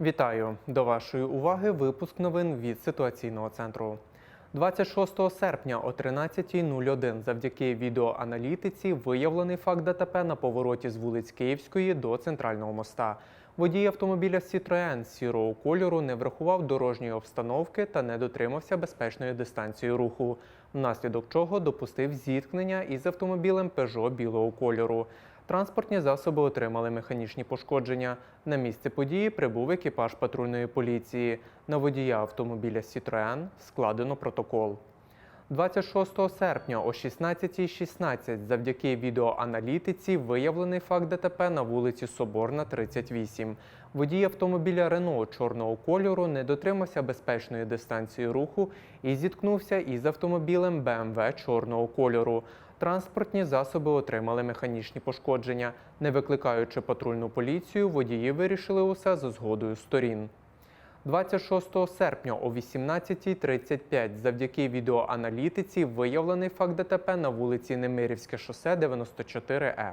Вітаю до вашої уваги. Випуск новин від ситуаційного центру. 26 серпня о 13.01 завдяки відеоаналітиці виявлений факт ДТП на повороті з вулиць Київської до центрального моста. Водій автомобіля Citroën сірого кольору не врахував дорожньої обстановки та не дотримався безпечної дистанції руху, внаслідок чого допустив зіткнення із автомобілем Peugeot білого кольору. Транспортні засоби отримали механічні пошкодження. На місце події прибув екіпаж патрульної поліції. На водія автомобіля Citroën складено протокол. 26 серпня о 16.16 завдяки відеоаналітиці виявлений факт ДТП на вулиці Соборна, 38. Водій автомобіля Рено чорного кольору не дотримався безпечної дистанції руху і зіткнувся із автомобілем BMW чорного кольору. Транспортні засоби отримали механічні пошкодження. Не викликаючи патрульну поліцію, водії вирішили усе за згодою сторін. 26 серпня о 18.35 завдяки відеоаналітиці виявлений факт ДТП на вулиці Немирівське шосе 94Е.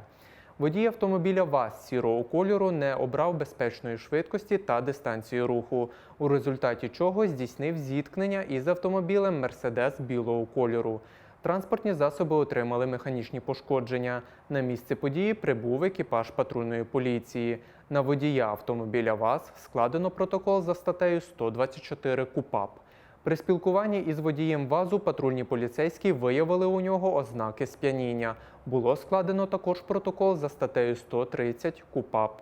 Водій автомобіля ВАЗ сірого кольору не обрав безпечної швидкості та дистанції руху, у результаті чого здійснив зіткнення із автомобілем Мерседес білого кольору. Транспортні засоби отримали механічні пошкодження. На місце події прибув екіпаж патрульної поліції. На водія автомобіля ВАЗ складено протокол за статтею 124 КУПАП. При спілкуванні із водієм ВАЗу патрульні поліцейські виявили у нього ознаки сп'яніння. Було складено також протокол за статтею 130 КУПАП.